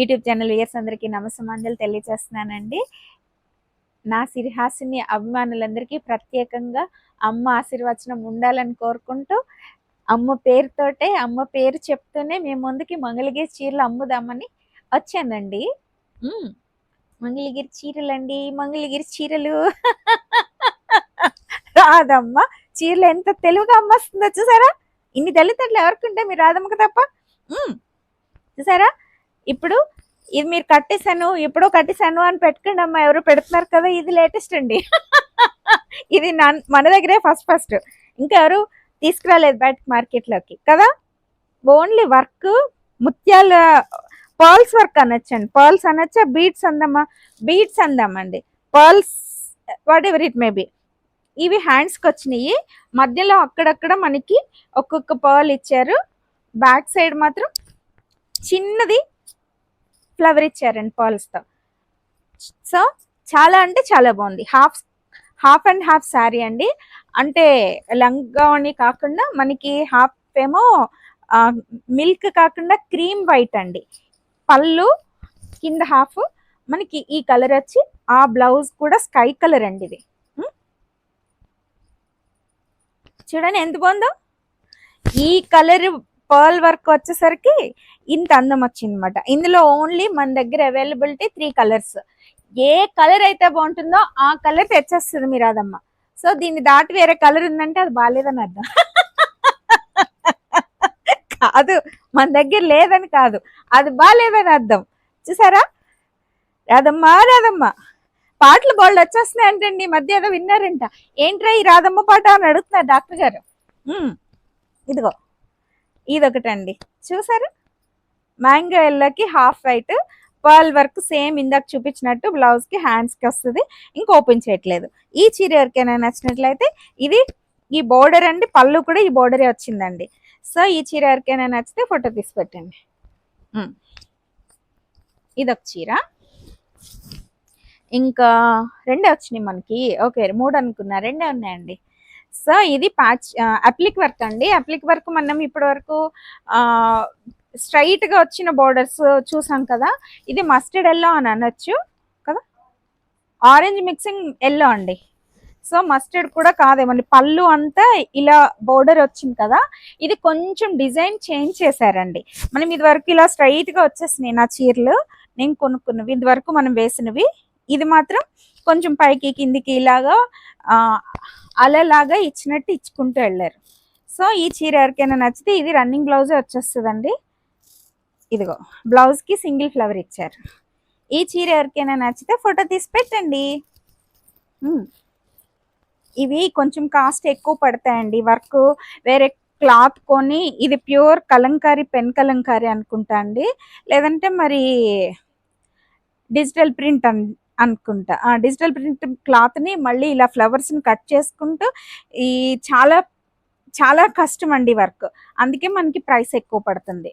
YouTube channel years అందరికీ నమస్సమాంజలు తెలియజేస్తున్నానండి. నా సిరిహాసిని అభిమానులందరికీ ప్రత్యేకంగా అమ్మ ఆశీర్వచనం ఉండాలని కోరుకుంటూ అమ్మ పేరుతోటే అమ్మ పేరు చెప్తూనే మేము ముందుకి మంగళగిరి చీరలు అమ్ముదామని వచ్చానండి. మంగళగిరి మంగళగిరి చీరలండి మంగళగిరి చీరలు. రాదమ్మ చీరలు ఎంత తెలుగుగా అమ్మస్తుందో చూసారా? ఇన్ని తల్లిదండ్రులు ఎవరికి ఉంటే మీరు రాదమ్మకు తప్ప? చూసారా? ఇప్పుడు ఇది మీరు కట్టేశాను ఎప్పుడో కట్టేశాను అని పెట్టుకోండి అమ్మా ఎవరు పెడుతున్నారు కదా ఇది లేటెస్ట్ అండి. ఇది మన దగ్గరే ఫస్ట్ ఫస్ట్ ఇంకా ఎవరు తీసుకురాలేదు బయట మార్కెట్లోకి కదా? ఓన్లీ వర్క్ ముత్యాల పర్ల్స్ వర్క్ అనొచ్చండి. పర్ల్స్ అనొచ్చా? బీడ్స్ అందమ్మా beads అందామండి. Pearls whatever it may be ఇవి హ్యాండ్స్కి వచ్చినాయి. మధ్యలో అక్కడక్కడ మనకి ఒక్కొక్క పర్ల్ ఇచ్చారు. బ్యాక్ సైడ్ మాత్రం చిన్నది ఫ్లవర్ ఇచ్చారండి పర్ల్స్తో సో చాలా అంటే చాలా బాగుంది. Half half and half sari అండి. అంటే లంగావణి కాకుండా మనకి హాఫ్ ఏమో మిల్క్ కాకుండా క్రీమ్ వైట్ అండి. పళ్ళు కింద హాఫ్. మనకి ఈ కలర్ వచ్చి ఆ బ్లౌజ్ కూడా స్కై కలర్ అండి ఇది. చూడండి ఎంత బాగుందో. ఈ కలర్ పర్ల్ వర్క్ వచ్చేసరికి ఇంత అందం వచ్చిందనమాట ఇందులో ఓన్లీ మన దగ్గర అవైలబిలిటీ త్రీ కలర్స్ ఏ కలర్ అయితే బాగుంటుందో ఆ కలర్ తెచ్చేస్తుంది మీరు అదమ్మ సో దీన్ని దాటి వేరే కలర్ ఉందంటే అది బాగాలేదని అర్థం. కాదు మన దగ్గర లేదని కాదు. అది బాగాలేదని అర్థం. చూసారా? రాధమ్మ రాధమ్మ. పాటలు బోల్డ్ వచ్చేస్తున్నాయి అంటండి. ఈ మధ్య ఏదో విన్నారంట. ఏంట్రా ఈ రాధమ్మ పాట అని అడుగుతున్నారు డాక్టర్ గారు. ఇదిగో. ఇదొకటండి. చూసారు? మ్యాంగో ఎల్లోకి half white pearl work same ఇందాక చూపించినట్టు బ్లౌజ్కి హ్యాండ్స్కి వస్తుంది. ఇంకా ఓపెన్ చేయట్లేదు. ఈ చీర ఎవరికైనా నచ్చినట్లయితే ఇది ఈ బోర్డర్ అండి. పళ్ళు కూడా ఈ బోర్డరే వచ్చిందండి. సో ఈ చీర ఎవరికైనా నచ్చితే ఫోటో తీసి పెట్టండి hmm. ఇదొక చీర. ఇంకా రెండే వచ్చినాయి మనకి. ఓకే మూడు అనుకున్నా. రెండే ఉన్నాయండి. సో ఇది ప్యాచ్ అప్లిక్ వర్క్ అండి. అప్లిక్ వర్క్ మనం ఇప్పటి వరకు స్ట్రైట్గా వచ్చిన బోర్డర్స్ చూసాం కదా. ఇది మస్టర్డ్ ఎల్లో అని అనొచ్చు కదా. ఆరెంజ్ మిక్సింగ్ ఎల్లో అండి. సో మస్టర్డ్ కూడా కాదేమండి పళ్ళు అంతా ఇలా బోర్డర్ వచ్చింది కదా. ఇది కొంచెం డిజైన్ చేంజ్ చేశారండి. మనం ఇది వరకు ఇలా స్ట్రైట్గా వచ్చేసినాయి నా చీరలు. నేను కొనుక్కున్నవి. ఇది వరకు మనం వేసినవి ఇది మాత్రం కొంచెం పైకి కిందికి ఇలాగా అలలాగా ఇచ్చినట్టు ఇచ్చుకుంటూ వెళ్ళారు. సో ఈ చీర ఎవరికైనా నచ్చితే ఇది రన్నింగ్ బ్లౌజే వచ్చేస్తుందండి. ఇదిగో బ్లౌజ్కి సింగిల్ ఫ్లవర్ ఇచ్చారు. ఈ చీర ఎవరికైనా నచ్చితే ఫోటో తీసి పెట్టండి. ఇవి కొంచెం కాస్ట్ ఎక్కువ పడతాయండి. వర్క్ వేరే క్లాత్ కొని ఇది ప్యూర్ కలంకారీ పెన్ కలంకారీ అనుకుంటా అండి. లేదంటే మరి డిజిటల్ ప్రింట్ అన్ అనుకుంటా. ఆ డిజిటల్ ప్రింట్ క్లాత్ని మళ్ళీ ఇలా ఫ్లవర్స్ని కట్ చేసుకుంటూ ఈ చాలా చాలా కష్టం అండి వర్క్. అందుకే మనకి ప్రైస్ ఎక్కువ పడుతుంది.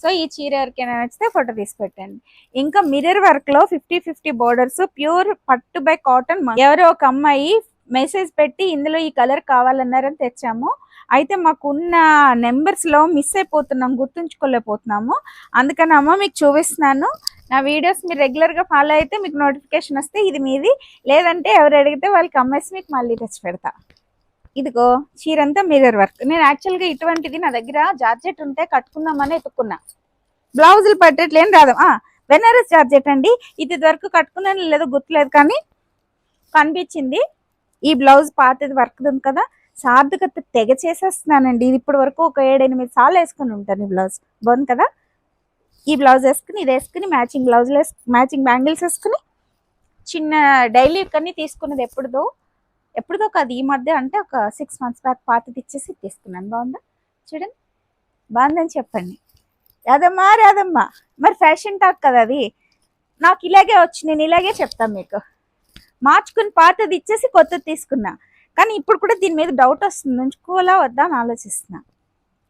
సో ఈ చీర ఎవరికైనా నచ్చితే ఫోటో తీసి పెట్టండి. ఇంకా మిర్రర్ వర్క్లో ఫిఫ్టీ ఫిఫ్టీ బోర్డర్స్ ప్యూర్ పట్టు బై కాటన్ ఎవరో ఒక అమ్మాయి మెసేజ్ పెట్టి ఇందులో ఈ కలర్ కావాలన్నారని తెచ్చాము. అయితే మాకున్న నెంబర్స్లో మిస్ అయిపోతున్నాం గుర్తుంచుకోలేకపోతున్నాము. అందుకని అమ్మ మీకు చూపిస్తున్నాను. నా వీడియోస్ మీరు రెగ్యులర్గా ఫాలో అయితే మీకు నోటిఫికేషన్ వస్తే ఇది మీది. లేదంటే ఎవరు అడిగితే వాళ్ళకి అమ్మేసి మీకు మళ్ళీ తెచ్చి పెడతా. ఇదిగో చీరంతా మిర్రర్ వర్క్. నేను యాక్చువల్గా ఇటువంటిది నా దగ్గర జార్జెట్ ఉంటే కట్టుకుందామని ఎత్తుకున్నా బ్లౌజులు పట్టట్లేని రాదు. బెనారస్ జార్జెట్ అండి. ఇది వరకు కట్టుకున్నాను లేదో గుర్తులేదు కానీ కనిపించింది. ఈ బ్లౌజ్ పాతది వర్క్ ఉంది కదా. సార్థకత తెగ చేసేస్తున్నానండి. ఇది ఇప్పటి వరకు ఒక ఏడెనిమిది సార్లు వేసుకుని ఉంటాను ఈ బ్లౌజ్. బాగుంది కదా? ఈ బ్లౌజ్ వేసుకుని ఇది వేసుకుని మ్యాచింగ్ బ్లౌజ్ మ్యాచింగ్ బ్యాంగిల్స్ వేసుకుని చిన్న డైలీ కన్నీ తీసుకున్నది ఎప్పుడుదో ఎప్పుడుదో కాదు ఈ మధ్య అంటే ఒక సిక్స్ మంత్స్ బ్యాక్ పాతది ఇచ్చేసి తీసుకున్నాను. బాగుందా? చూడండి. బాగుందని చెప్పండి. రాదమ్మా రాదమ్మా మరి ఫ్యాషన్ టాక్ కదా అది. నాకు ఇలాగే వచ్చి నేను ఇలాగే చెప్తాను మీకు. మార్చుకుని పాతది ఇచ్చేసి కొత్తది తీసుకున్నా. కానీ ఇప్పుడు కూడా దీని మీద డౌట్ వస్తుంది. ఉంచుకోవాలా వద్దా అని ఆలోచిస్తున్నా.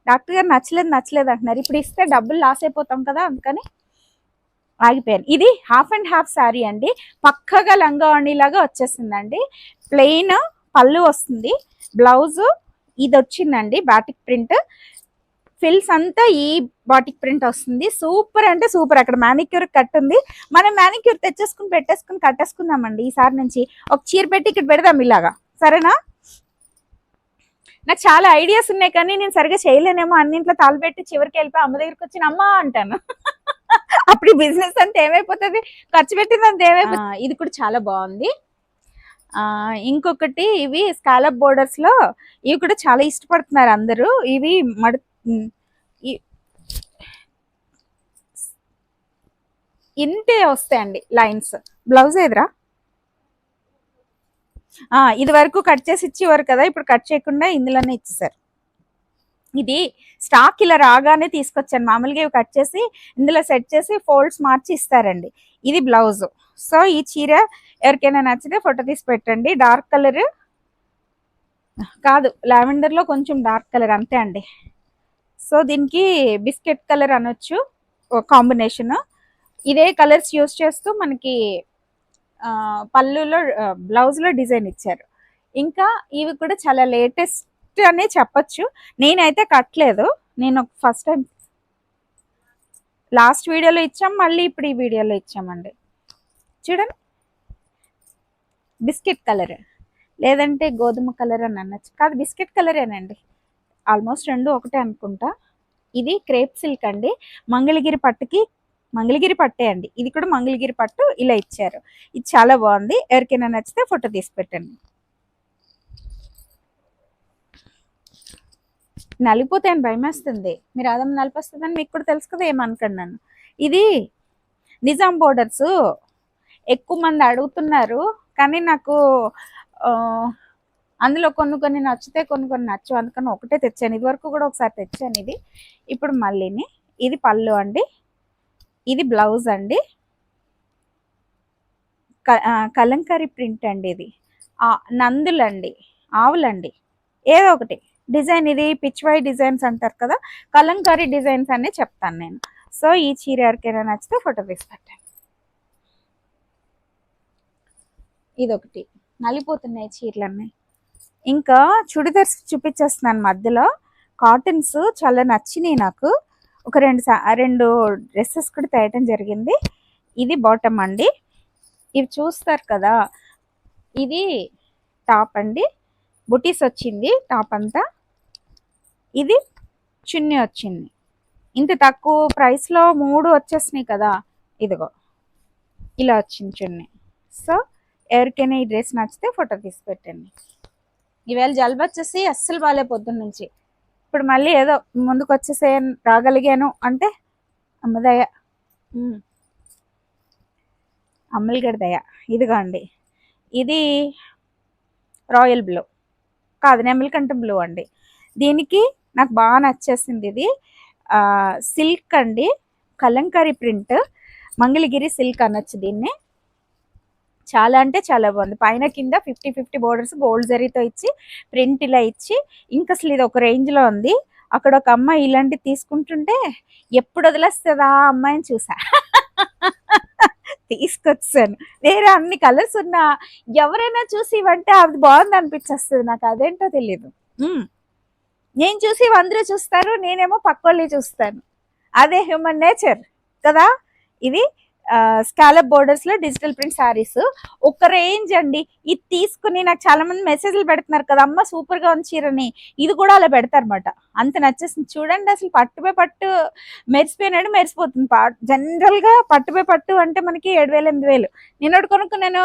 డాక్టర్ గారు నచ్చలేదు నచ్చలేదు అంటున్నారు. ఇప్పుడు ఇస్తే డబ్బులు లాస్ అయిపోతాం కదా అందుకని ఆగిపోయాను. ఇది హాఫ్ అండ్ హాఫ్ శారీ అండి. పక్కగా లంగావణిలాగా వచ్చేసిందండి. ప్లెయిన్ పళ్ళు వస్తుంది. బ్లౌజు ఇది వచ్చిందండి బాటిక్ ప్రింట్ ఫిల్స్ అంతా ఈ బాటిక్ ప్రింట్ వస్తుంది. సూపర్ అంటే సూపర్ అక్కడ మానిక్యూర్ కట్ ఉంది. మనం మానిక్యూర్ తెచ్చేసుకుని పెట్టేసుకుని కట్టేసుకుందామండి ఈసారి నుంచి. ఒక చీర పెట్టి ఇక్కడ పెడదాం ఇలాగా. సరేనా? నాకు చాలా ఐడియాస్ ఉన్నాయి కానీ నేను సరిగా చేయలేనేమో. అన్నింట్లో తాళపెట్టి చివరికి వెళ్ళిపోయి అమ్మ దగ్గరికి వచ్చిన అమ్మ అంటాను. అప్పుడు బిజినెస్ అంతా ఏమైపోతుంది? ఖర్చు పెట్టింది అంత ఏమైపోతుంది? ఇది కూడా చాలా బాగుంది. ఆ ఇంకొకటి ఇవి స్కాలప్ బోర్డర్స్లో ఇవి కూడా చాలా ఇష్టపడుతున్నారు అందరూ. ఇవి మడ ఇంతే వస్తాయండి లైన్స్. బ్లౌజ్ ఏదిరా? ఇది వరకు కట్ చేసి ఇచ్చేవారు కదా ఇప్పుడు కట్ చేయకుండా ఇందులోనే ఇచ్చేసారు ఇది స్టాక్ ఇలా రాగానే తీసుకొచ్చాను. మామూలుగా ఇవి కట్ చేసి ఇందులో సెట్ చేసి ఫోల్డ్స్ మార్చి ఇస్తారండి. ఇది బ్లౌజ్. సో ఈ చీర ఎవరికైనా నచ్చితే ఫోటో తీసి పెట్టండి. డార్క్ కలర్ కాదు లావెండర్లో కొంచెం డార్క్ కలర్ అంతే అండి. సో దీనికి బిస్కెట్ కలర్ అనొచ్చు కాంబినేషన్. ఇదే కలర్స్ యూస్ చేస్తూ మనకి పళ్ళులో బ్లౌజ్లో డిజైన్ ఇచ్చారు. ఇంకా ఇవి కూడా చాలా లేటెస్ట్ అనే చెప్పచ్చు. నేనైతే కట్టలేదు. నేను ఫస్ట్ టైం లాస్ట్ వీడియోలో ఇచ్చాం మళ్ళీ ఇప్పుడు ఈ వీడియోలో ఇచ్చామండి. చూడండి. Biscuit colour. లేదంటే గోధుమ కలర్ అని అనొచ్చు. కాదు బిస్కెట్ కలరేనండి. ఆల్మోస్ట్ రెండు ఒకటే అనుకుంటా. ఇది క్రేప్ సిల్క్ అండి. మంగళగిరి పట్టుకి మంగళగిరి పట్టే అండి. ఇది కూడా మంగళగిరి పట్టు ఇలా ఇచ్చారు. ఇది చాలా బాగుంది. ఎవరికైనా నచ్చితే ఫోటో తీసి పెట్టండి. నలిపోతే అని భయమేస్తుంది. మీరు అదం నలిపొస్తుందని మీకు కూడా తెలుసు కదా ఏమనుకోండి నన్ను. ఇది నిజాం బోర్డర్స్. ఎక్కువ మంది అడుగుతున్నారు కానీ నాకు అందులో కొన్ని కొన్ని నచ్చితే కొన్ని కొన్ని నచ్చు అందుకని ఒకటే తెచ్చాను. ఇది వరకు కూడా ఒకసారి తెచ్చాను ఇది. ఇప్పుడు మళ్ళీని. ఇది పళ్ళు అండి. ఇది బ్లౌజ్ అండి. క- కలంకారీ ప్రింట్ అండి ఇది. నందులండి ఆవులండి ఏదో ఒకటి. డిజైన్ ఇది పిచ్వై డిజైన్స్ అంటారు కదా కలంకారీ డిజైన్స్ అనే చెప్తాను నేను. సో ఈ చీర ఎవరికైనా నచ్చితే ఫోటో తీసి పెట్టండి. ఇదొకటి. నలిపోతున్నాయి చీరలన్నీ. ఇంకా చుడిదార్స్ చూపించేస్తున్నాను మధ్యలో. కాటన్స్ చాలా నచ్చినాయి నాకు. ఒక రెండు సా రెండు డ్రెస్సెస్ కూడా తేయటం జరిగింది. ఇది బాటమ్ అండి. ఇవి చూస్తారు కదా ఇది టాప్ అండి. బుటీస్ వచ్చింది టాప్ అంతా. ఇది చున్నీ వచ్చింది. ఇంత తక్కువ ప్రైస్లో మూడు వచ్చేసినాయి కదా ఇదిగో. ఇలా వచ్చింది చున్నీ. సో ఎవరికైనా ఈ డ్రెస్ నచ్చితే ఫోటో తీసి పెట్టండి. ఈవేళ జలుబు వచ్చేసి అస్సలు బాగాలే పొద్దున్న నుంచి ఇప్పుడు మళ్ళీ ఏదో ముందుకు వచ్చేసే రాగలిగాను అంటే అమ్మదయ ఉమ్. అమ్మలగడ దయ. ఇదిగో అండి ఇది రాయల్ బ్లూ. కాదు నెమలికంఠ బ్లూ అండి. దీనికి నాకు బాగా నచ్చేసింది ఇది. సిల్క్ అండి. కలంకారీ ప్రింట్. మంగళగిరి సిల్క్ అనొచ్చు దీన్ని. చాలా అంటే చాలా బాగుంది. పైన కింద ఫిఫ్టీ ఫిఫ్టీ బోర్డర్స్ గోల్డ్ జరీతో ఇచ్చి ప్రింట్ ఇలా ఇచ్చి ఇంకా అసలు ఇది ఒక రేంజ్లో ఉంది. అక్కడ ఒక అమ్మాయి ఇలాంటివి తీసుకుంటుంటే ఎప్పుడు వదిలేస్తుందా ఆ అమ్మాయిని చూసా. తీసుకొచ్చాను. వేరే అన్ని కలర్స్ ఉన్నా ఎవరైనా చూసి ఇవంటే అది బాగుంది అనిపించేస్తుంది. నాకు అదేంటో తెలియదు నేను చూసి అందరూ చూస్తారు నేనేమో పక్కోళ్ళే చూస్తాను. అదే హ్యూమన్ నేచర్ కదా? ఇది స్కాలప్ బోర్డర్స్లో డిజిటల్ ప్రింట్ సారీస్ ఒక రేంజ్ అండి. ఇది తీసుకుని నాకు చాలా మంది మెసేజ్లు పెడుతున్నారు కదా అమ్మ సూపర్గా ఉంది చీరని. ఇది కూడా అలా పెడతారనమాట అంత నచ్చేసింది. చూడండి అసలు పట్టుపై పట్టు మెరిసిపోయినాడు మెరిసిపోతుంది. జనరల్గా పట్టుపై పట్టు అంటే మనకి ఏడు వేలు ఎనిమిది వేలు నేను ఒకటి కొనుక్కున్నాను.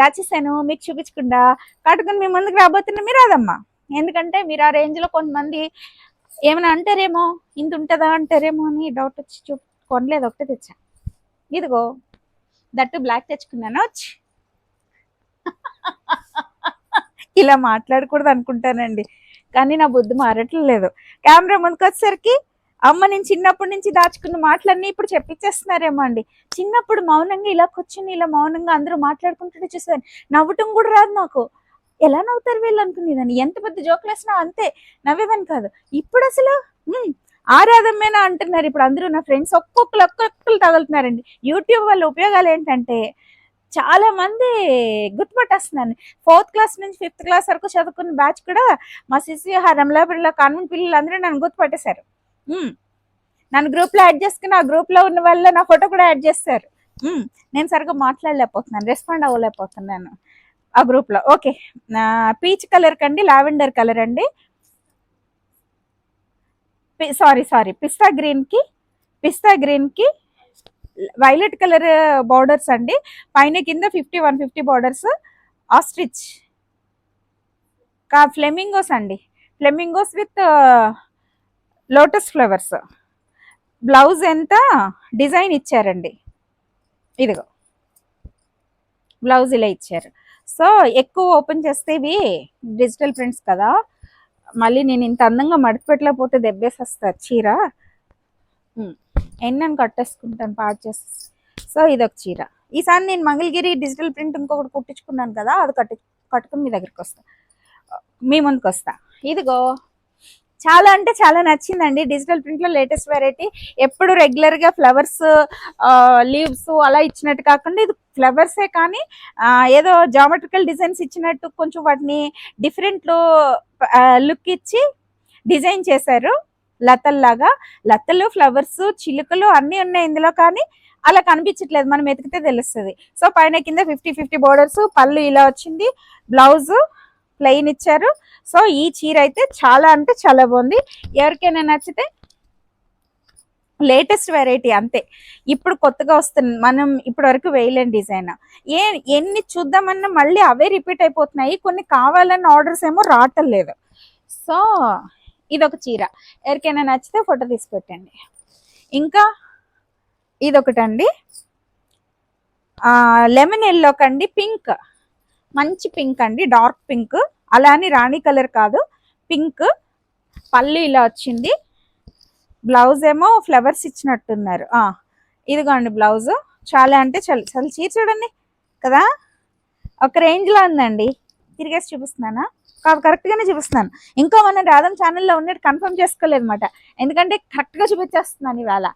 దాచేసాను మీకు చూపించకుండా కట్టుకుని మీ ముందుకు రాబోతున్నా మీరు అదమ్మా. ఎందుకంటే మీరు ఆ రేంజ్లో కొంతమంది ఏమైనా అంటారేమో ఇంత ఉంటుందా? అంటారేమో అని డౌట్ వచ్చి చూ కొనలేదు. ఒకటే తెచ్చా. ఇదిగో దట్టు బ్లాక్ తెచ్చుకున్నాను. వచ్చి ఇలా మాట్లాడకూడదు అనుకుంటానండి. కానీ నా బుద్ధి మారట్లేదు. కెమెరా ముందుకు వచ్చేసరికి అమ్మ నేను చిన్నప్పటి నుంచి దాచుకున్న మాటలన్నీ ఇప్పుడు చెప్పించేస్తున్నారేమో అండి. చిన్నప్పుడు మౌనంగా ఇలా కూర్చుని ఇలా మౌనంగా అందరూ మాట్లాడుకుంటుంటే చూసాను నవ్వటం కూడా రాదు నాకు ఎలా నవ్వుతారు వీళ్ళు అనుకునేదాన్ని? ఎంత పెద్ద జోకులు వేసినా అంతే. నవ్వేదాన్ని కాదు. ఇప్పుడు అసలు ఆరాధమేనా అంటున్నారు. ఇప్పుడు అందరూ నా ఫ్రెండ్స్ ఒక్కొక్కరు ఒక్కొక్కరు తగులుతున్నారండి. యూట్యూబ్ వల్ల ఉపయోగాలు ఏంటంటే చాలా మంది గుర్తుపట్టేస్తున్నాను ఫోర్త్ క్లాస్ నుంచి ఫిఫ్త్ క్లాస్ వరకు చదువుకున్న బ్యాచ్ కూడా మా శిశు రమలాపురిలో కాన్వెంట్ పిల్లలు అందరూ నన్ను గుర్తుపట్టేశారు. నన్ను గ్రూప్లో యాడ్ చేసుకుని ఆ గ్రూప్లో ఉన్న వల్ల నా ఫోటో కూడా యాడ్ చేస్తారు. నేను సరిగ్గా మాట్లాడలేకపోతున్నాను రెస్పాండ్ అవ్వలేకపోతున్నాను ఆ గ్రూప్లో. ఓకే. పీచ్ కలర్ కండి లావెండర్ కలర్ అండి. Sorry sorry. పిస్తా గ్రీన్కి పిస్తా గ్రీన్కి వైలెట్ కలర్ బార్డర్స్ అండి. పైన కింద fifty one fifty borders. Ostrich. కా ఫ్లెమింగోస్ అండి. Flamingos with lotus flowers. Blouse ఎంత? డిజైన్ ఇచ్చారండి. ఇదిగో. బ్లౌజ్ ఇలా ఇచ్చారు. సో ఎక్కువ ఓపెన్ చేస్తే ఇవి డిజిటల్ ప్రింట్స్ కదా. మళ్ళీ నేను ఇంత అందంగా మడతపెట్టలేకపోతే దెబ్బేసేస్తారు చీర. ఎన్నని కట్టేసుకుంటాను పాడు చేసి సో ఇదొక చీర. ఈసారి నేను మంగళగిరి డిజిటల్ ప్రింట్ ఇంకొకటి కుట్టించుకున్నాను కదా అది కట్టి కట్టుకుని మీ దగ్గరికి వస్తా. మీ ముందుకు వస్తా ఇదిగో. చాలా అంటే చాలా నచ్చిందండి. డిజిటల్ ప్రింట్లో లేటెస్ట్ వెరైటీ. ఎప్పుడు రెగ్యులర్గా ఫ్లవర్స్ లీవ్స్ అలా ఇచ్చినట్టు కాకుండా ఇది ఫ్లవర్సే కానీ ఏదో జామెట్రికల్ డిజైన్స్ ఇచ్చినట్టు కొంచెం వాటిని డిఫరెంట్లో లుక్ ఇచ్చి డిజైన్ చేశారు. లతల్లాగా. లతలు ఫ్లవర్స్ చిలుకలు అన్నీ ఉన్నాయి ఇందులో కానీ అలా కనిపించట్లేదు. మనం ఎతికితే తెలుస్తుంది. సో పైన కింద ఫిఫ్టీ ఫిఫ్టీ బోర్డర్స్ పళ్ళు ఇలా వచ్చింది. బ్లౌజ్ ప్లెయిన్ ఇచ్చారు. సో ఈ చీర అయితే చాలా అంటే చాలా బాగుంది. ఎవరికైనా నచ్చితే లేటెస్ట్ వెరైటీ అంతే. ఇప్పుడు కొత్తగా వస్తుంది మనం ఇప్పటి వరకు వేయలేని డిజైన్ ఏ ఎన్ని చూద్దామన్నా మళ్ళీ అవే రిపీట్ అయిపోతున్నాయి. కొన్ని కావాలన్న ఆర్డర్స్ ఏమో రావటం లేదు. సో ఇదొక చీర. ఎవరికైనా నచ్చితే ఫోటో తీసి పెట్టండి ఇంకా ఇదొకటండి. లెమన్ ఎల్లో కండి పింక్. మంచి పింక్ అండి. Dark pink. అలా అని రాణి కలర్ కాదు. పింక్ పళ్ళు ఇలా వచ్చింది. బ్లౌజ్ ఏమో ఫ్లవర్స్ ఇచ్చినట్టున్నారు. ఇదిగోండి బ్లౌజ్ చాలా అంటే చాలా చాలా చీర చూడండి కదా. ఒక రేంజ్లో ఉందండి. తిరిగేసి చూపిస్తున్నానా? కాదు కరెక్ట్గానే చూపిస్తున్నాను. ఇంకో మన రాధం ఛానల్లో ఉన్నట్టు కన్ఫర్మ్ చేసుకోలేదన్నమాట. ఎందుకంటే కరెక్ట్గా చూపించేస్తున్నాను ఇవాళ.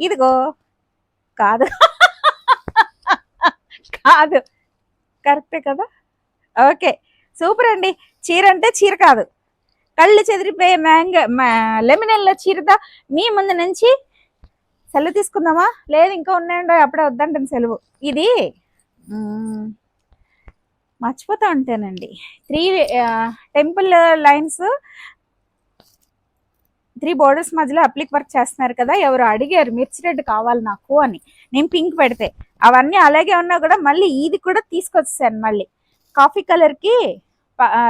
ఇదిగో. కాదు. కాదు. కరెక్టే కదా? ఓకే. సూపర్ అండి. చీర అంటే చీర కాదు. కళ్ళు చెదిరిపోయే మ్యాంగో లెమినెల్లో ఎల్లో చీరదా మీ ముందు నుంచి సెలవు తీసుకుందామా? లేదు ఇంకా ఉన్నాయండో అప్పుడే వద్దంటాను సెలవు. ఇది మర్చిపోతూ ఉంటానండి. Three temple lines three borders మధ్యలో అప్లిక్ వర్క్ చేస్తున్నారు కదా ఎవరు అడిగారు మిర్చి రెడ్ కావాలి నాకు అని. నేను పింక్ పెడితే. అవన్నీ అలాగే ఉన్నా కూడా మళ్ళీ ఇది కూడా తీసుకొచ్చేసాను మళ్ళీ. కాఫీ కలర్కి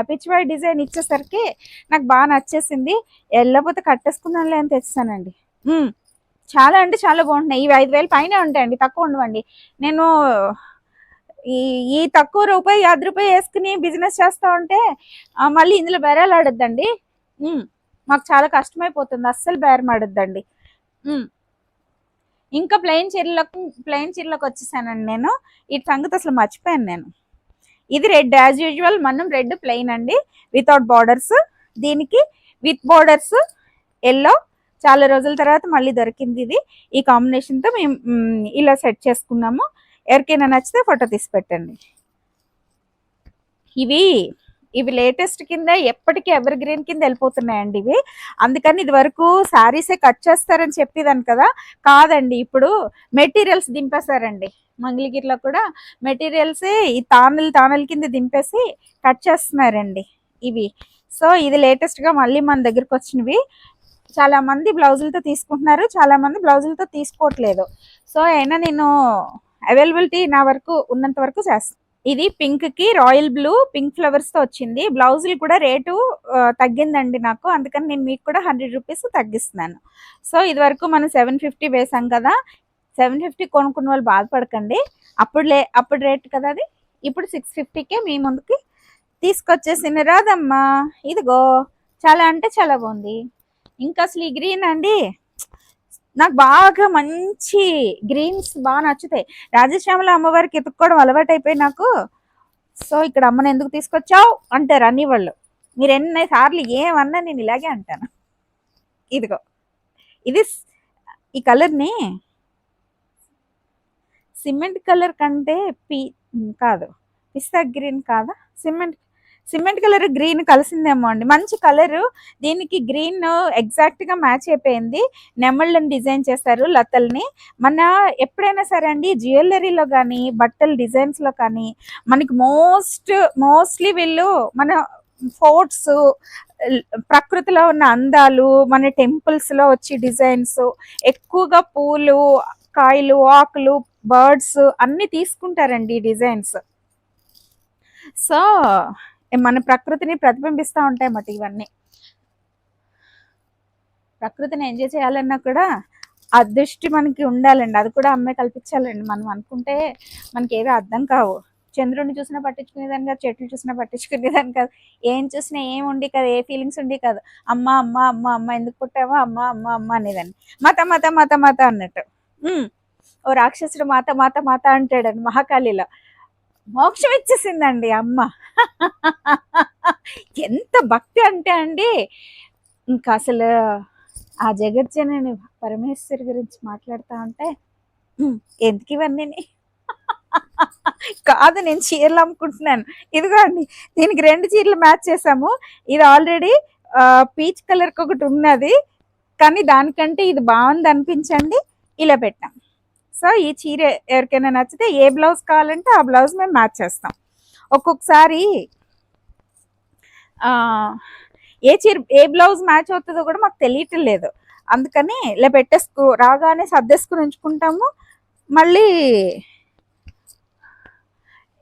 పిచ్ వై డిజైన్ ఇచ్చేసరికి నాకు బాగా నచ్చేసింది. వెళ్ళకపోతే కట్టేసుకుందాంలే అని తెచ్చానండి. చాలా అంటే చాలా బాగుంటున్నాయి. ఇవి ఐదు వేలు పైన ఉంటాయండి. తక్కువ ఉండవండి. నేను ఈ ఈ తక్కువ రూపాయి యాభై రూపాయి వేసుకుని బిజినెస్ చేస్తా ఉంటే మళ్ళీ ఇందులో బేరాలు ఆడొద్దండి. మ్మ్. మాకు చాలా కష్టమైపోతుంది. అస్సలు బేరం ఆడొద్దండి. మ్మ్. ఇంకా ప్లెయిన్ చీరలకు ప్లెయిన్ చీరలకు వచ్చేసానండి నేను. ఈ సంగతి అసలు మర్చిపోయాను నేను. ఇది రెడ్ యాజ్ యూజువల్ మనం రెడ్ ప్లెయిన్ అండి వితౌట్ బార్డర్స్ దీనికి విత్ బార్డర్స్ ఎల్లో చాలా రోజుల తర్వాత మళ్ళీ దొరికింది ఇది. ఈ కాంబినేషన్తో మేము ఇలా సెట్ చేసుకున్నాము. ఎవరికైనా నచ్చితే ఫోటో తీసి పెట్టండి. ఇవి ఇవి లేటెస్ట్ కింద ఎప్పటికీ ఎవర్ గ్రీన్ కింద వెళ్ళిపోతున్నాయండి ఇవి. అందుకని ఇది వరకు శారీసే కట్ చేస్తారని చెప్పేదాన్ని కదా. కాదండి ఇప్పుడు మెటీరియల్స్ దింపేశారండి. మంగళగిరిలో కూడా మెటీరియల్స్ ఈ తానులు తానుల కింద దింపేసి కట్ చేస్తున్నారండి ఇవి. సో ఇది లేటెస్ట్గా మళ్ళీ మన దగ్గరకు వచ్చినవి. చాలా మంది బ్లౌజులతో తీసుకుంటున్నారు చాలా మంది బ్లౌజులతో తీసుకోవట్లేదు. సో అయినా నేను అవైలబిలిటీ నా వరకు ఉన్నంత వరకు చేస్తాను ఇది పింక్కి రాయల్ బ్లూ పింక్ ఫ్లవర్స్తో వచ్చింది. బ్లౌజులు కూడా రేటు తగ్గిందండి నాకు. అందుకని నేను మీకు కూడా హండ్రెడ్ రూపీస్ తగ్గిస్తున్నాను. సో ఇది వరకు మనం సెవెన్ ఫిఫ్టీ వేసాం కదా. సెవెన్ ఫిఫ్టీ కొనుక్కున్న వాళ్ళు బాధపడకండి. అప్పుడు లే అప్పుడు రేట్ కదా అది. ఇప్పుడు సిక్స్ ఫిఫ్టీకే మీ ముందుకి తీసుకొచ్చేసిన రాదమ్మా ఇదిగో చాలా అంటే చాలా బాగుంది. ఇంకా అసలు ఈ గ్రీన్ అండి నాకు బాగా మంచి గ్రీన్స్ బాగా నచ్చుతాయి. రాజశ్యామల అమ్మవారికి ఎత్తుక్కోవడం అలవాటైపోయి నాకు సో ఇక్కడ అమ్మని ఎందుకు తీసుకొచ్చావు? అంటారు అన్ని వాళ్ళు. మీరు ఎన్నిసార్లు ఏమన్నా నేను ఇలాగే అంటాను. ఇదిగో ఇది ఈ కలర్ని సిమెంట్ కలర్ కంటే పీ కాదు పిస్తా గ్రీన్ కాదా? సిమెంట్ సిమెంట్ కలర్ గ్రీన్ కలిసిందేమో అండి. మంచి కలర్. దీనికి గ్రీన్ ఎగ్జాక్ట్గా మ్యాచ్ అయిపోయింది. నెమళ్ళని డిజైన్ చేస్తారు లతల్ని. మన ఎప్పుడైనా సరే అండి జ్యువెలరీలో కానీ బట్టల డిజైన్స్లో కానీ మనకి మోస్ట్ మోస్ట్లీ వీళ్ళు మన ఫోర్ట్స్ ప్రకృతిలో ఉన్న అందాలు మన టెంపుల్స్లో వచ్చి డిజైన్స్ ఎక్కువగా పూలు కాయలు ఆకులు బర్డ్స్ అన్ని తీసుకుంటారండి డిజైన్స్. సో మన ప్రకృతిని ప్రతిబింబిస్తూ ఉంటాయి అన్నమాట ఇవన్నీ. ప్రకృతిని ఎంజాయ్ చేయాలన్నా కూడా అదృష్టి మనకి ఉండాలండి. అది కూడా అమ్మాయి కల్పించాలండి. మనం అనుకుంటే మనకి ఏవి అర్థం కావు. చంద్రుడిని చూసినా పట్టించుకునేదాన్ని కాదు చెట్లు చూసినా పట్టించుకునేదాన్ని కాదు. ఏం చూసినా ఏం ఉండి కాదు ఏ ఫీలింగ్స్ ఉండి కాదు. అమ్మ అమ్మ అమ్మ అమ్మ ఎందుకు పుట్టావా అమ్మ అమ్మ అమ్మ అనేదాన్ని. మత మత మత మత అన్నట్టు. ఓ రాక్షసుడు మాత మాత మాత అంటాడని మహాకాళిలో. మోక్షం ఇచ్చేసిందండి అమ్మ. ఎంత భక్తి అంటే అండి ఇంకా అసలు ఆ జగజ్జనని పరమేశ్వరి గురించి మాట్లాడుతా ఉంటే ఎందుకు ఇవన్నీ? కాదు నేను చీరలు అమ్ముకుంటున్నాను. ఇదిగో అండి దీనికి రెండు చీరలు మ్యాచ్ చేసాము ఇది ఆల్రెడీ పీచ్ కలర్ ఒకటి ఉన్నది. కానీ దానికంటే ఇది బాగుంది అనిపించండి. ఇలా పెట్టాం. సో ఈ చీర ఎవరికైనా నచ్చితే ఏ బ్లౌజ్ కావాలంటే ఆ బ్లౌజ్ మేము మ్యాచ్ చేస్తాం. ఒక్కొక్కసారి ఏ చీర ఏ బ్లౌజ్ మ్యాచ్ అవుతుందో కూడా మాకు తెలియటం లేదు. అందుకని ఇలా పెట్టేసుకు రాగానే సర్దేసుకుని ఉంచుకుంటాము. మళ్ళీ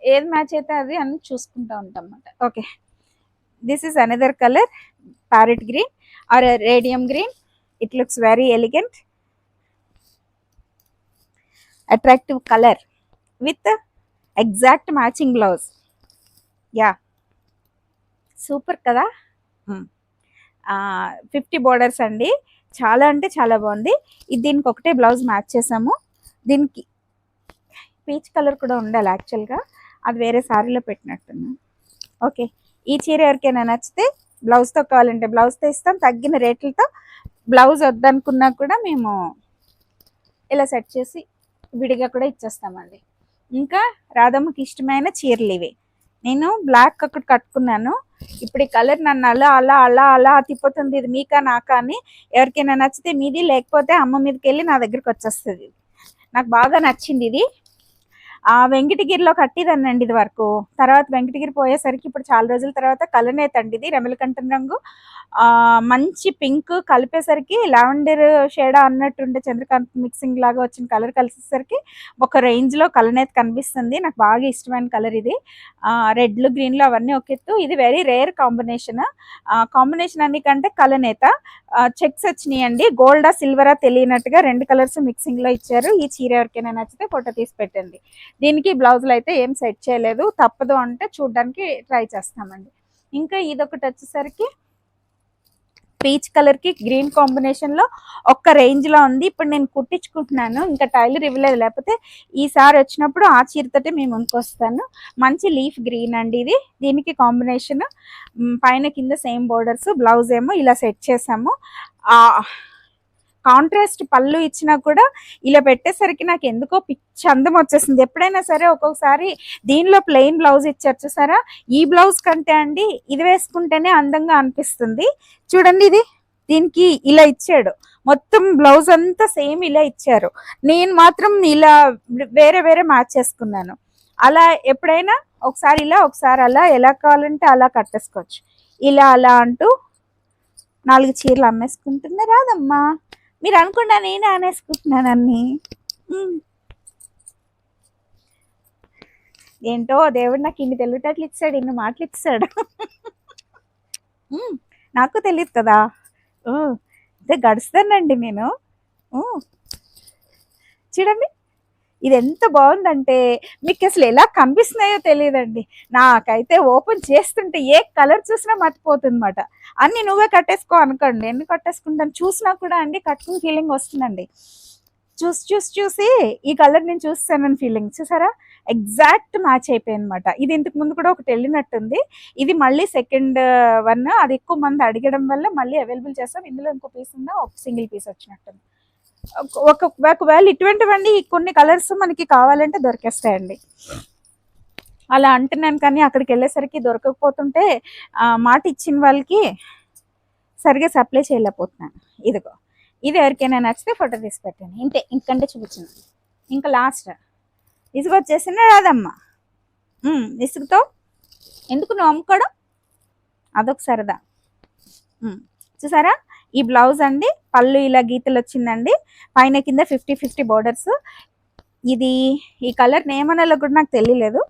ఏది మ్యాచ్ అయితే అది అని చూసుకుంటా ఉంటాం అన్నమాట. Okay. This is another colour parrot green or radium green it looks very elegant attractive colour with exact matching blouse yeah super కదా? ఫిఫ్టీ బోర్డర్స్ అండి. చాలా అంటే చాలా బాగుంది. ఇది దీనికి ఒకటే బ్లౌజ్ మ్యాచ్ చేసాము. దీనికి పీచ్ కలర్ కూడా ఉండాలి యాక్చువల్గా అది వేరే శారీలో పెట్టినట్టున్నా. ఓకే ఈ చీర ఎవరికైనా నచ్చితే బ్లౌజ్తో కావాలంటే బ్లౌజ్తో ఇస్తాం. తగ్గిన రేట్లతో బ్లౌజ్ వద్దనుకున్నా కూడా మేము ఇలా సెట్ చేసి విడిగా కూడా ఇచ్చేస్తామండి. ఇంకా రాధమ్మకి ఇష్టమైన చీరలు ఇవి. నేను బ్లాక్ ఒకటి కట్టుకున్నాను. ఇప్పుడు ఈ కలర్ నన్ను అలా అలా అలా అలా తిప్పుతుంది. ఇది మీకా నాకా అని ఎవరికైనా నచ్చితే మీది లేకపోతే అమ్మ మీదకి వెళ్ళి నా దగ్గరికి వచ్చేస్తుంది. నాకు బాగా నచ్చింది ఇది. వెంకటగిరిలో కట్టిదనండి ఇది వరకు. తర్వాత వెంకటగిరి పోయేసరికి ఇప్పుడు చాలా రోజుల తర్వాత కలనేత అండి ఇది రెమలకంఠం రంగు. మంచి పింక్ కలిపేసరికి లావెండర్ షేడ్ అన్నట్టుండే చంద్రకాంత్ మిక్సింగ్ లాగా వచ్చిన కలర్ కలిసేసరికి ఒక రేంజ్లో కలనేత కనిపిస్తుంది. నాకు బాగా ఇష్టమైన కలర్ ఇది. రెడ్లు గ్రీన్లు అవన్నీ ఒక ఎత్తు. ఇది వెరీ రేర్ కాంబినేషన్ కాంబినేషన్ అన్ని కంటే కలనేత. చెక్స్ వచ్చినాయి అండి గోల్డా సిల్వరా తెలియనట్టుగా రెండు కలర్స్ మిక్సింగ్లో ఇచ్చారు. ఈ చీర ఎవరికైనా నచ్చితే ఫోటో తీసి పెట్టండి. దీనికి బ్లౌజులు అయితే ఏం సెట్ చేయలేదు. తప్పదు అంటే చూడడానికి ట్రై చేస్తామండి. ఇంకా ఇదొకటి వచ్చేసరికి పీచ్ కలర్కి గ్రీన్ కాంబినేషన్లో ఒక్క రేంజ్లో ఉంది. ఇప్పుడు నేను కుట్టించుకుంటున్నాను. ఇంకా టైలర్ ఇవ్వలేదు లేకపోతే ఈసారి వచ్చినప్పుడు ఆ చీరతోటి మేము ముందుకొస్తాను మంచి లీఫ్ గ్రీన్ అండి ఇది. దీనికి కాంబినేషన్ పైన కింద సేమ్ బోర్డర్స్ బ్లౌజ్ ఏమో ఇలా సెట్ చేసాము. కాంట్రాస్ట్ పళ్ళు ఇచ్చినా కూడా ఇలా పెట్టేసరికి నాకు ఎందుకో పిచ్చి అందం వచ్చేసింది. ఎప్పుడైనా సరే ఒక్కొక్కసారి దీనిలో ప్లెయిన్ బ్లౌజ్ ఇచ్చారు చూసారా? ఈ బ్లౌజ్ కంటే అండి ఇది వేసుకుంటేనే అందంగా అనిపిస్తుంది. చూడండి ఇది. దీనికి ఇలా ఇచ్చాడు. మొత్తం బ్లౌజ్ అంతా సేమ్ ఇలా ఇచ్చారు. నేను మాత్రం ఇలా వేరే వేరే మ్యాచ్ చేసుకున్నాను. అలా ఎప్పుడైనా ఒకసారి ఇలా ఒకసారి అలా ఎలా కావాలంటే అలా కట్టేసుకోవచ్చు. ఇలా అలా అంటూ నాలుగు చీరలు అమ్మేసుకుంటుంది రాదమ్మా మీరు అనుకుండా నేనే అనేసుకుంటున్నాను అన్ని. ఏంటో దేవుడు నాకు ఇన్ని తెలివితేటలు ఇచ్చాడు ఇన్ని మాటలు ఇచ్చాడు. నాకు తెలియదు కదా. ఇదే గడుస్తానండి నేను. చూడండి. ఇది ఎంత బాగుందంటే మీకు అసలు ఎలా కనిపిస్తున్నాయో తెలియదండి. నాకైతే ఓపెన్ చేస్తుంటే ఏ కలర్ చూసినా మర్చిపోతుందన్నమాట. అన్ని నువ్వే కట్టేసుకో అనుకోండి. ఎన్ని కట్టేసుకుంటాను? చూసినా కూడా అండి కట్టుకుని ఫీలింగ్ వస్తుందండి. చూసి చూసి చూసి ఈ కలర్ నేను చూస్తానని ఫీలింగ్. చూసారా? ఎగ్జాక్ట్ మ్యాచ్ అయిపోయింది అనమాట ఇది ఇంతకు ముందు కూడా ఒకటి వెళ్ళినట్టుంది. ఇది మళ్ళీ సెకండ్ వన్ అది ఎక్కువ మంది అడగడం వల్ల మళ్ళీ అవైలబుల్ చేస్తాం. ఇందులో ఇంకో పీస్ ఉందా? ఒక సింగిల్ పీస్ వచ్చినట్టుంది. ఒక- ఒకవేళ ఇటువంటివన్నీ కొన్ని కలర్స్ మనకి కావాలంటే దొరికేస్తాయండి. అలా అంటున్నాను కానీ అక్కడికి వెళ్ళేసరికి దొరకకపోతుంటే మాట ఇచ్చిన వాళ్ళకి సరిగా సప్లై చేయలేకపోతున్నాను. ఇదిగో ఇది ఎవరికైనా నచ్చితే ఫోటో తీసి పెట్టాను ఇంతే ఇంకంటే చూపించను. ఇంకా లాస్ట్ ఇసుక వచ్చేసినా రాదమ్మా? ఇసుగుతో ఇసుకతో? ఎందుకు నువ్వు అమ్ముకోవడం? అదొక సరదా. చూసారా? ఈ బ్లౌజ్ అండి పళ్ళు ఇలా గీతలు వచ్చిందండి. పైన కింద ఫిఫ్టీ ఫిఫ్టీ బోర్డర్స్. ఇది ఈ కలర్ నేమనాలో కూడా నాకు తెలియలేదు.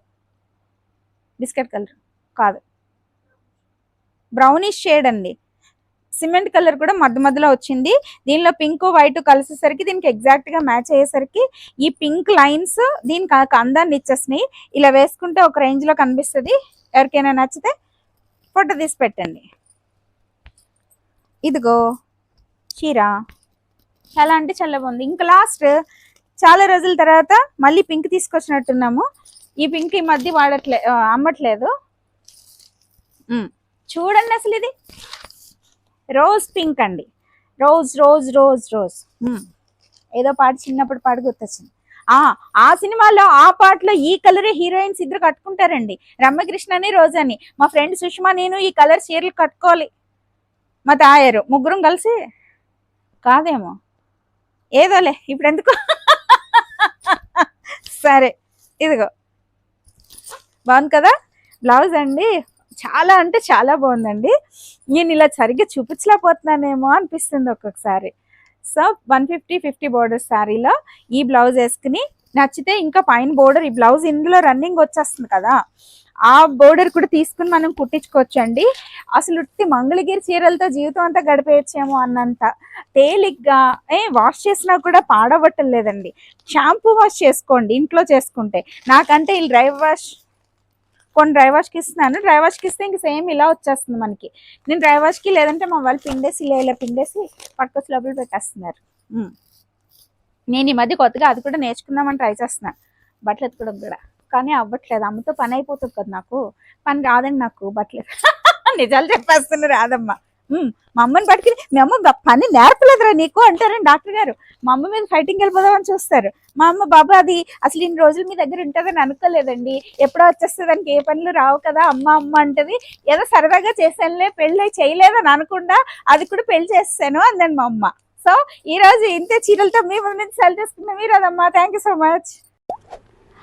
బిస్కెట్ కలర్ కాదు. బ్రౌనిష్ షేడ్ అండి. సిమెంట్ కలర్ కూడా మధ్య మధ్యలో వచ్చింది. దీనిలో పింక్ వైట్ కలిసేసరికి దీనికి ఎగ్జాక్ట్గా మ్యాచ్ అయ్యేసరికి ఈ పింక్ లైన్స్ దీనికి అందాన్ని ఇచ్చేసినాయి. ఇలా వేసుకుంటే ఒక రేంజ్లో కనిపిస్తుంది. ఎవరికైనా నచ్చితే ఫోటో తీసి పెట్టండి. ఇదిగో చీర. చాలా అంటే చాలా బాగుంది. ఇంకా లాస్ట్ చాలా రోజుల తర్వాత మళ్ళీ పింక్ తీసుకొచ్చినట్టున్నాము. ఈ పింక్ ఈ మధ్య వాడట్లే అమ్మట్లేదు. చూడండి అసలు ఇది. రోజ్ పింక్ అండి. Rose rose rose rose. ఏదో పాట చిన్నప్పుడు పాట గుర్తొచ్చింది. ఆ ఆ సినిమాలో ఆ పాటలో ఈ కలర్ హీరోయిన్స్ ఇద్దరు కట్టుకుంటారండి. రమ్యకృష్ణని రోజని. మా ఫ్రెండ్ సుష్మా నేను ఈ కలర్ చీరలు కట్టుకోవాలి. మా తాయారు ముగ్గురం కలిసి. కాదేమో. ఏదోలే ఇప్పుడు ఎందుకు సరే ఇదిగో. బాగుంది కదా? బ్లౌజ్ అండి చాలా అంటే చాలా బాగుందండి. నేను ఇలా సరిగ్గా చూపించలేకపోతున్నానేమో అనిపిస్తుంది ఒక్కొక్కసారి. So one fifty fifty border శారీలో ఈ బ్లౌజ్ వేసుకుని నచ్చితే ఇంకా పైన బోర్డర్ ఈ బ్లౌజ్ ఇందులో రన్నింగ్ వచ్చేస్తుంది కదా? ఆ బోర్డర్ కూడా తీసుకుని మనం కుట్టించుకోవచ్చండి. అసలు ఉట్టి మంగళగిరి చీరలతో జీవితం అంతా గడిపేయచ్చేమో అన్నంత. తేలిగ్గా ఏ వాష్ చేసినా కూడా పాడబట్టలేదండి షాంపూ వాష్ చేసుకోండి ఇంట్లో చేసుకుంటే. నాకంటే ఈ డ్రై వాష్ కొన్ని డ్రై వాష్కి ఇస్తున్నాను. డ్రై వాష్కి ఇస్తే ఇంక సేమ్ ఇలా వచ్చేస్తుంది మనకి. నేను డ్రై వాష్కి లేదంటే మా వాళ్ళు పిండేసి ఇలా ఇలా పిండేసి పట్టుకొచ్చి లోపల పెట్టేస్తున్నారు. నేను ఈ మధ్య కొత్తగా అది కూడా నేర్చుకుందామని ట్రై చేస్తున్నాను బట్టలు ఎత్తుకోవడం కూడా. కానీ అవ్వట్లేదు. అమ్మతో పని అయిపోతుంది కదా నాకు. పని రాదండి నాకు బట్టలు. నిజాలు చెప్పేస్తుంది రాదమ్మా. మా అమ్మని పట్టుకుని మీ అమ్మ పని నేర్పలేదురా నీకు అంటారండి డాక్టర్ గారు. మా అమ్మ మీద ఫైటింగ్ వెళ్ళిపోదామని చూస్తారు. మా అమ్మ బాబా అది అసలు ఇన్ని రోజులు మీ దగ్గర ఉంటుందని అనుకోలేదండి. ఎప్పుడో వచ్చేస్తే దానికి ఏ పనులు రావు కదా అమ్మ అమ్మ అంటది. ఏదో సరదాగా చేశానులే పెళ్ళి చేయలేదని అనకుండా అది కూడా పెళ్ళి చేస్తాను అందండి మా అమ్మ. సో ఈ రోజు ఇంతే చీరలతో మీ ముందు సెల్ చేసుకున్న మీరు అదమ్మా థ్యాంక్ యూ సో మచ్